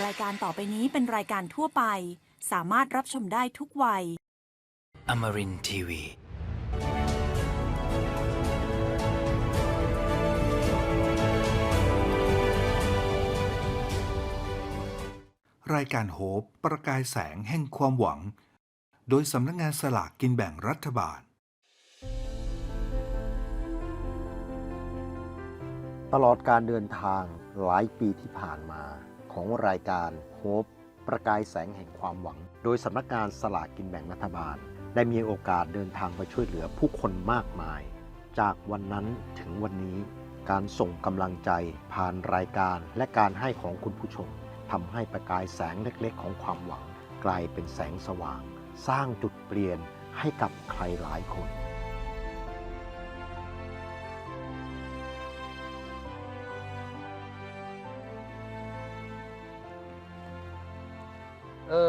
รายการต่อไปนี้เป็นรายการทั่วไป สามารถรับชมได้ทุกวัย Amarin Tiwi. รายการโฮปประกายแสงแห่งความหวัง โดยสำนักงานสลากกินแบ่งรัฐบาล ตลอดการเดินทางหลายปีที่ผ่านมา ของรายการโฮปประกายแสงแห่งความหวัง โดยสำนักงานสลากกินแบ่งรัฐบาล ได้มีโอกาสเดินทางไปช่วยเหลือผู้คนมากมาย จากวันนั้นถึงวันนี้ การส่งกำลังใจผ่านรายการและการให้ของคุณผู้ชมทำให้ประกายแสงเล็กๆ ของความหวัง กลายเป็นแสงสว่าง สร้างจุดเปลี่ยนให้กับใครหลายคน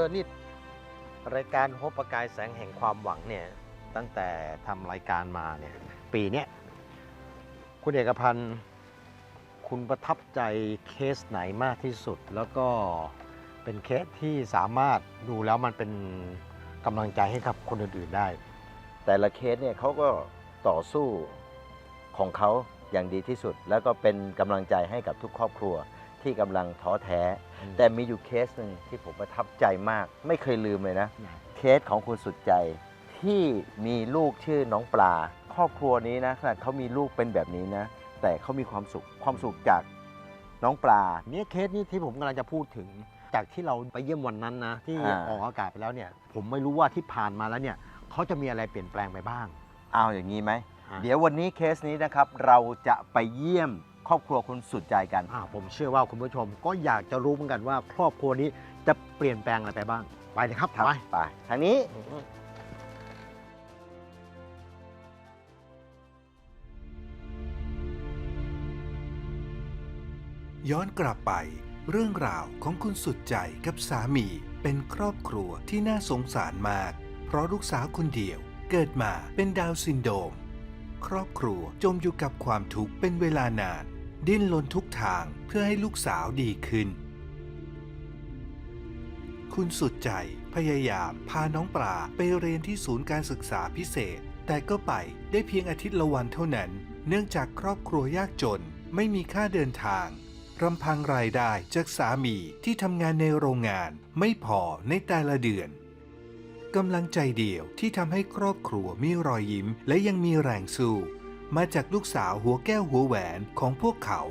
ออนี่รายการโฮปประกายแสงแห่งความหวังเนี่ยตั้งแต่ทำรายการมาเนี่ยปีเนี้ยคุณเอกพันธ์คุณประทับใจเคสไหนมากที่สุด แล้วก็เป็นเคสที่สามารถดูแล้วมันเป็นกำลังใจให้กับคนอื่นๆได้ แต่ละเคสเนี่ยเขาก็ต่อสู้ของเขาอย่างดีที่สุด แล้วก็เป็นกำลังใจให้กับทุกครอบครัว ที่กำลังท้อแท้อืมแต่มีอยู่เคสหนึ่งที่ผมประทับใจมาก ไม่เคยลืมเลยนะอืมเคสของคุณสุดใจที่มีลูกชื่อน้องปลา ครอบครัวนี้นะขนาดเขามีลูกเป็นแบบนี้นะ แต่เขามีความสุขความสุขจากน้องปลา เนี่ยเคสนี้ที่ผมกำลังจะพูดถึง จากที่เราไปเยี่ยมวันนั้นนะ ที่อ่า ออกอากาศไปแล้วเนี่ย ผมไม่รู้ว่าที่ผ่านมาแล้วเนี่ยเขาจะมีอะไรเปลี่ยนแปลงไปบ้าง เอาอย่างนี้ไหมอะเดี๋ยววันนี้เคสนี้นะครับ เราจะไปเยี่ยม ครอบครัวคุณสุดใจกัน อ่าผมเชื่อว่าคุณผู้ชมก็อยากจะรู้เหมือนกันว่า ครอบครัวนี้จะเปลี่ยนแปลงอะไรไปบ้าง ไปเลยครับครับไป ไปทางนี้ย้อนกลับไป เรื่องราวของคุณสุดใจกับสามีเป็นครอบครัวที่น่าสงสารมาก เพราะลูกสาวคนเดียวเกิดมาเป็นดาวน์ซินโดรม ครอบครัวจมอยู่กับความทุกข์เป็นเวลานาน ดิ้นรนทุกทางเพื่อให้ลูกสาวดีขึ้น คุณสุดใจพยายามพาน้องปลาไปเรียนที่ศูนย์การศึกษาพิเศษ แต่ก็ไปได้เพียงอาทิตย์ละวันเท่านั้น เนื่องจากครอบครัวยากจนไม่มีค่าเดินทางรำพังรายได้จากสามีที่ทำงานในโรงงานไม่พอในแต่ละเดือนกำลังใจเดียวที่ทำให้ครอบครัวมีรอยยิ้มและยังมีแรงสู้ มาจากลูกสาวหัวแก้วหัวแหวนของพวกเขา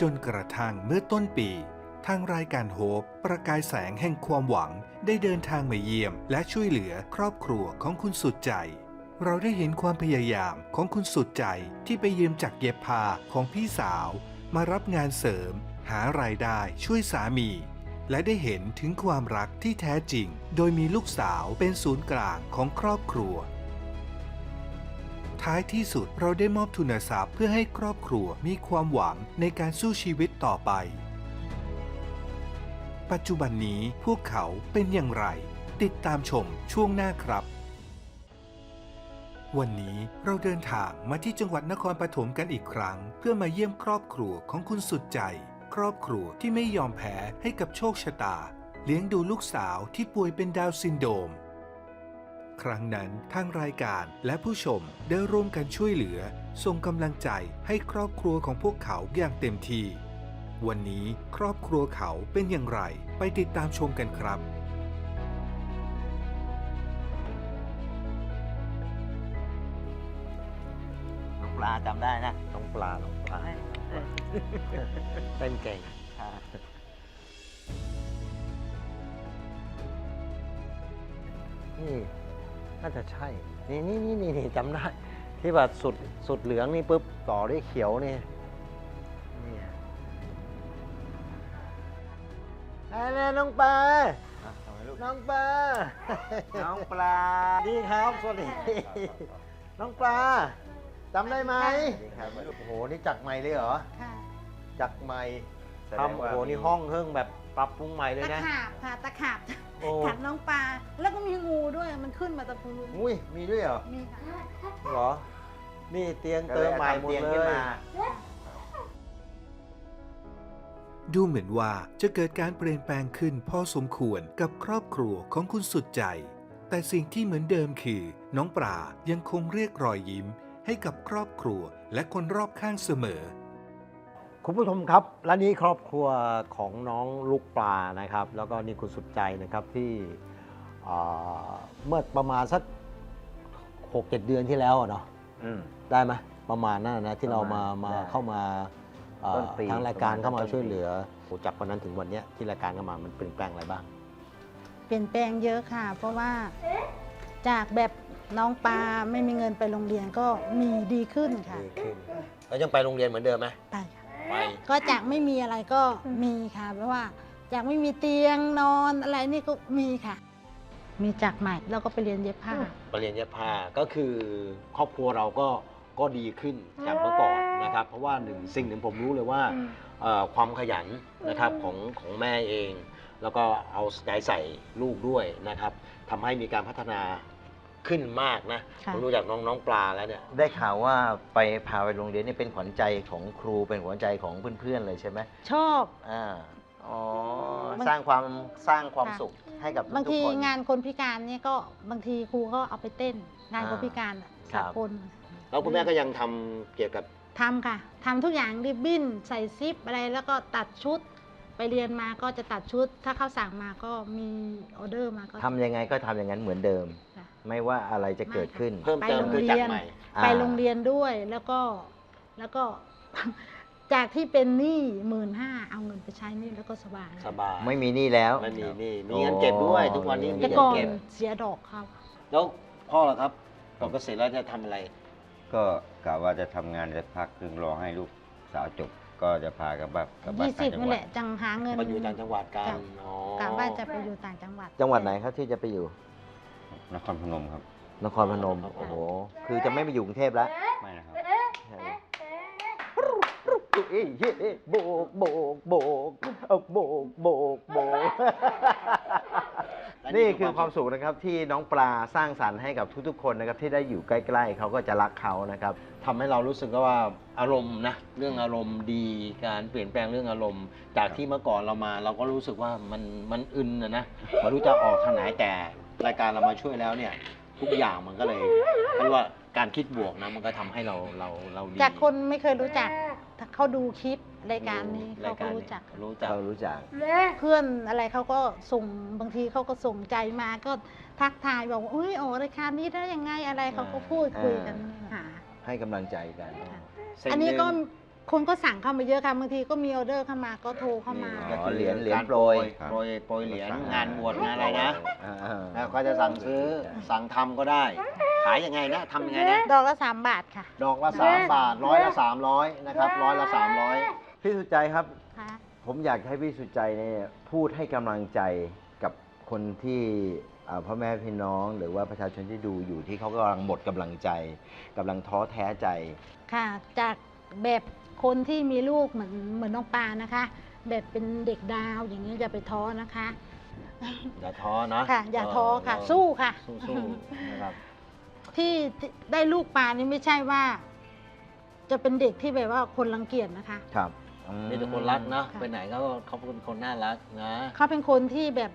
จนกระทั่งเมื่อต้นปี ทางรายการโฮปประกายแสงแห่งความหวังได้เดินทางมาเยี่ยม และช่วยเหลือครอบครัวของคุณสุดใจ เราได้เห็นความพยายามของคุณสุดใจที่ไปยืมจากเย็บผ้าของพี่สาว มารับงานเสริม หารายได้ช่วยสามี และได้เห็นถึงความรักที่แท้จริง โดยมีลูกสาวเป็นศูนย์กลางของครอบครัว ท้ายที่สุดเราได้มอบทุนทรัพย์เพื่อให้ครอบครัวมีความหวังในการสู้ชีวิตต่อไป ปัจจุบันนี้พวกเขาเป็นอย่างไร ติดตามชมช่วงหน้าครับวันนี้เราเดินทางมาที่จังหวัดนครปฐมกันอีกครั้ง เพื่อมาเยี่ยมครอบครัวของคุณสุดใจ ครอบครัวที่ไม่ยอมแพ้ให้กับโชคชะตา เลี้ยงดูลูกสาวที่ป่วยเป็นดาวน์ซินโดรมครั้งนั้นทางรายการและผู้ชมได้ร่วมกันช่วยเหลือ ส่งกำลังใจให้ครอบครัวของพวกเขาอย่างเต็มที่ วันนี้ครอบครัวเขาเป็นอย่างไร ไปติดตามชมกันครับน้องปลาจำได้นะน้องปลาน้อง ปลาเต้นเก่งนี่น่าจะใช่นี่นี่นี่นี่นี่จำได้ ที่ว่าสุดสุดเหลืองนี่ปุ๊บต่อด้วยเขียวนี่นี่อะไรน้องปลาน้องปลา น้องปลา ดีครับ สวัสดี น้องปลา จำได้ไหมดีครับ โอ้โห นี่จักใหม่เลยเหรอ ค่ะจักใหม่แสดงทำโอ้ว่าโหนี่ห้องเฮิ่งแบบปรับปรุงใหม่เลยตะนะ ขาบค่ะตะขาบโอ้ กัดน้องปลาแล้วก็มีงูด้วยมันขึ้นมาตะพื้นอุ้ย มีด้วยเหรอมีค่ะเหรอ นี่เตียงเติมใหม่หมดก็เลยเอาทำเตียงเลขึ้นยมาดูเหมือนว่าจะเกิดการเปลี่ยนแปลงขึ้นพอสมควรกับครอบครัวของคุณสุดใจ แต่สิ่งที่เหมือนเดิมคือ น้องปลายังคงเรียกรอยยิ้ม ให้กับครอบครัวและคนรอบข้างเสมอ คุณผู้ชมครับ และนี่ครอบครัวของน้องลูกปลานะครับ แล้วก็นี่คุณสุดใจนะครับที่เอ่อเมื่อประมาณสักหกเจ็ดเดือนที่แล้วอะเนาะอืม ได้ไหมประมาณนั้นนะที่เรามาประมาณมาได้เข้ามาเอ่อต้นปีทางรายการประมาณเข้ามาต้นปี ช่วยเหลือโอ้จากวันนั้นถึงวันเนี้ยที่รายการเข้ามามันเปลี่ยนแปลงอะไรบ้าง เปลี่ยนแปลงเยอะค่ะ เพราะว่าจากแบบ น้องปลาไม่มีเงินไปโรงเรียนก็มีดีขึ้นค่ะ ดีขึ้นแล้วยังไปโรงเรียนเหมือนเดิมไหมไปค่ะ ไป ก็จากไม่มีอะไรก็มีค่ะเพราะว่าจากไม่มีเตียงนอนอะไรนี่ก็มีค่ะ มีจากใหม่แล้วก็ไปเรียนเย็บผ้าไปเรียนเย็บผ้าก็คือครอบครัวเราก็ก็ดีขึ้นจากเมื่อก่อนนะครับ เพราะว่าหนึ่งสิ่งหนึ่งผมรู้เลยว่าเอ่อความขยันนะครับของของแม่เอง แล้วก็เอาใจใส่ลูกด้วยนะครับทำให้มีการพัฒนา ขึ้นมากนะค่ะ ผมรู้จากน้องน้องปลาแล้วเนี่ยได้ข่าวว่าไปพาไปโรงเรียนนี่เป็นขวัญใจของครูเป็นขวัญใจของเพื่อนๆเลยใช่ไหมชอบ อ่าอ๋อมันสร้างความสร้างความค่ะสุขให้กับทุกๆบางทีคนงานคนพิการเนี่ยก็บางทีครูก็เอาไปเต้น งานอ่าคนพิการอะครัสาบ กลแล้วคุณแม่ก็ยังทำเกี่ยวกับ ทำค่ะทำทุกอย่างริบบิ้นใส่ซิปอะไรแล้วก็ตัดชุด ไปเรียนมาก็จะตัดชุด ถ้าเขาสั่งมาก็มีออเดอร์มาก็ทำยังไงก็ทำอย่างนั้นเหมือนเดิม ค่ะ ไม่ว่าอะไรจะเกิดขึ้น เพิ่มเติมไปโรงคือจากเรียนใหม่อ่าไปโรงเรียนด้วยแล้วก็แล้วก็ จากที่เป็นหนี้หมื่นห้าเอาเงินไปใช้หนี่แล้วก็สบายสบายไม่มีหนี้แล้วไม่มีหนี่มีเงินเก็บด้วยทุกวันนี้มีแต่เงิก่อนนเก็บเสียดอกครับแล้วพ่อล่ะครับก่อนเกษียณแล้วจะทำอะไร ก็กะว่าจะทำงานจะพักครึ่งรอให้ลูกสาวจบ ก็จะพากลับบ้านกลับบ้านยี่ต่าสิงบจังนั่นหแหวัดละจังหาเงินมาอยู่ต่างจังหวัดกันค่ะอ๋อกะว่าจะไปอยู่ต่างจังหวัดจังหวัดไหนครับที่จะไปอยู่ นครพนมครับ นครพนม โอ้โห คือจะไม่ไปอยู่กรุงเทพแล้วไม่นะครับใช่เอ้ยเฮ้ยโบกโบกโบกเอาโบกโบกโบก นี่คือความสุขนะครับที่น้องปลาสร้างสรรค์ให้กับทุกๆ คนนะครับที่ได้อยู่ใกล้ๆเขาก็จะรักเขานะครับทำให้เรารู้สึกว่าอารมณ์นะเรื่องอารมณ์ดีการเปลี่ยนแปลงเรื่องอารมณ์ จากที่เมื่อก่อนเรามา เราก็รู้สึกว่ามันมันอึนนะนะไมารู้จะออกทางไหนแต่ รายการเรามาช่วยแล้วเนี่ย ทุกอย่างมันก็เลยเรียกว่าการคิดบวกนะ มันก็ทำให้เราเราเราดีจากคนไม่เคยรู้จักถ้าเขาดูคลิปรายการนี้ราเขายก็นี้รู้จัก รู้จักเขารู้จัก เพื่อนอะไรเขาก็ส่งบางทีเขาก็ส่งใจมาก็ทักทายบอกว่าอุ้ยโอ้รายการนี้ได้ยังไงอะไรเขาก็พูดคุยกันหาให้กำลังใจกัน อันนี้ก็ คนก็สั่งเข้ามาเยอะค่ะบางทีก็มีออเดอร์เข้ามาก็โทรเข้ามา อ๋อเหรียญเหรียญการโปรย โปรยโปรยเหรียญงานบวชงานอะไรนะอ่าๆแล้วก็จะสั่งซื้อสั่งทำก็ได้ ขายยังไงนะทำยังไงนะ ดอกละสามบาทค่ะดอกละสามบาทร้อยละสามร้อยนะครับร้อยละสามร้อย พี่สุใจครับ ค่ะ ผมอยากให้พี่สุใจเนี่ยพูดให้กำลังใจกับคนที่อ่าพ่อแม่พี่น้องหรือว่าประชาชนที่ดูอยู่ที่เขากำลังหมดกำลังใจกำลังท้อแท้ใจ ค่ะ จากแบบ คนที่มีลูกเหมือนเหมือนน้องปลานะคะ แบบเป็นเด็กดาวอย่างนี้อย่าไปท้อนะคะ อย่าท้อนะค่ะ อย่าท้อค่ะ เสู้ค่ะ สู้ๆนะครับที่ที่ได้ลูกปลานี่ไม่ใช่ว่า จะเป็นเด็กที่แบบว่าคนรังเกียจนะคะ ครับมีแต่คนรักนะค่ะ ไปไหนก็เขาเป็นคนน่ารักนะเขาเป็นคนที่แบบ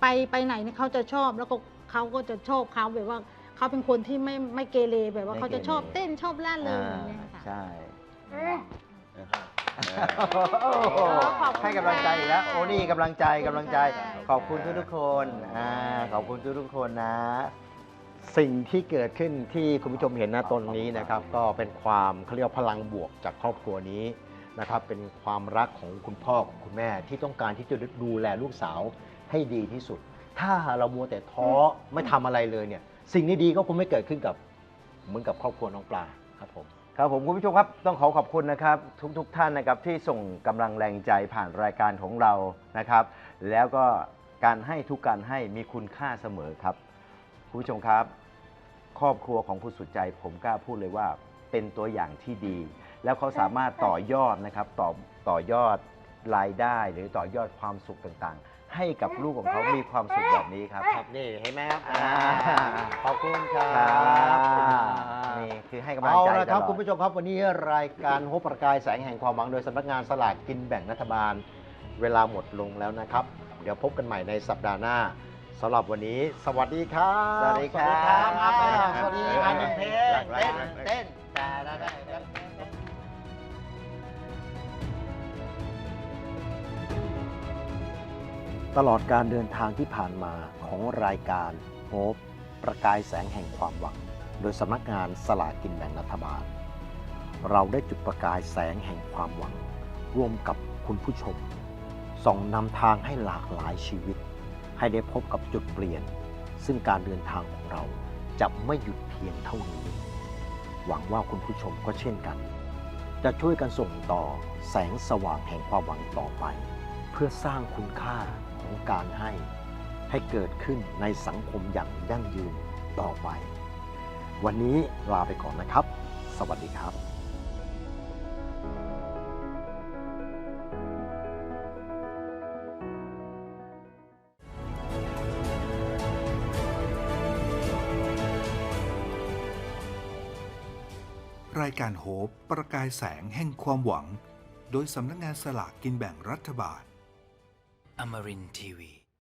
ไปไปไหนนี่เขาจะชอบ แล้วก็เขาก็จะชอบเขาแบบว่าเขาเป็นคนที่ไม่ไม่เกเรแบบว่าไม่เขาจะเกเรชอบเต้นชอบล่าเริงอ่าอย่างเงี้ยค่ะ ใช่ นะครับขอบคุณให้กำลังใจอีกแล้วค่ะโอ้นี่กำลังใจกำลังใจใช่ขอบคุณทุกๆคนอ่าขอบคุณทุกๆคนนะ สิ่งที่เกิดขึ้นที่คุณผู้ชมเห็นนะตอนนี้นะครับ ก็เป็นความเขาเรียกว่าพลังบวกจากครอบครัวนี้นะครับ เป็นความรักของคุณพ่อของคุณแม่ที่ต้องการที่จะดูแลลูกสาวให้ดีที่สุด ถ้าเรามัวแต่ท้อไม่ทำอะไรเลยเนี่ย สิ่งดีๆก็คงไม่เกิดขึ้นกับเหมือนกับครอบครัวน้องปลาครับผม ครับผมคุณผู้ชมครับต้องขอขอบคุณนะครับ ทุกๆทท่านนะครับที่ส่งกำลังแรงใจผ่านรายการของเรานะครับ แล้วก็การให้ทุกการให้มีคุณค่าเสมอครับคุณผู้ชมครับ ครอบครัวของคุณสุดใจ ผมกล้าพูดเลยว่าเป็นตัวอย่างที่ดี แล้วเขาสามารถต่อยอดนะครับต่อต่อยอดรายได้ หรือต่อยอดความสุขต่างๆ ให้กับลูกของเขามีความสุขแบบนี้ครับ ครับนี่เห็นไหมครับอ่าขอบคุณครัครับบนี่คือ ให้กำลังเอาใจละครับตลอดคุณผู้ชมครับวันนี้รายการโฮปประกายแสงแห่งความหวังโดยสำนักงานสลากกินแบ่งรัฐบาล เวลาหมดลงแล้วนะครับ เดี๋ยวพบกันใหม่ในสัปดาห์หน้าสำหรับวันนี้ สวัสดีครับ สวัสดีครับสวัสดีครับสวัสดีอันหนึ่งเพลงรักเต้นรักเต้นแต่ละได้ตลอดการเดินทางที่ผ่านมาของรายการโฮปประกายแสงแห่งความหวัง โดยสำนักงานสลากกินแบ่งรัฐบาล เราได้จุดประกายแสงแห่งความหวัง ร่วมกับคุณผู้ชม ส่องนำทางให้หลากหลายชีวิต ให้ได้พบกับจุดเปลี่ยน ซึ่งการเดินทางของเราจะไม่หยุดเพียงเท่านี้ หวังว่าคุณผู้ชมก็เช่นกัน จะช่วยกันส่งต่อแสงสว่างแห่งความหวังต่อไป เพื่อสร้างคุณค่าของการให้ ให้เกิดขึ้นในสังคมอย่างยั่งยืนต่อไป วันนี้ลาไปก่อนนะครับ สวัสดีครับรายการโฮปประกายแสงแห่งความหวัง โดยสำนักงานสลากกินแบ่งรัฐบาล Amarin Tiwi.